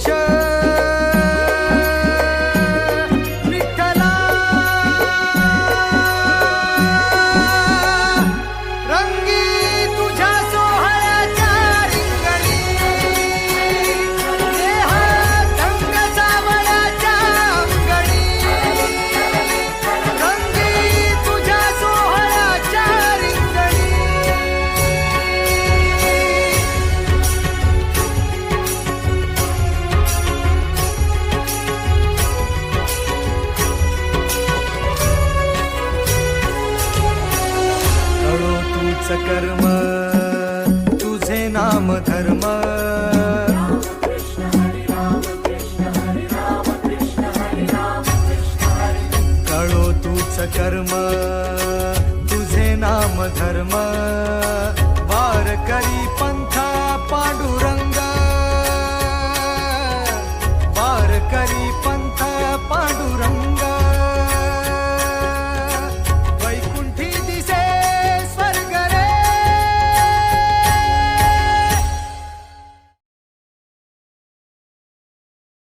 sure. सकर्म तुझे नाम धर्म. कळो तूच कर्म तुझे नाम धर्म.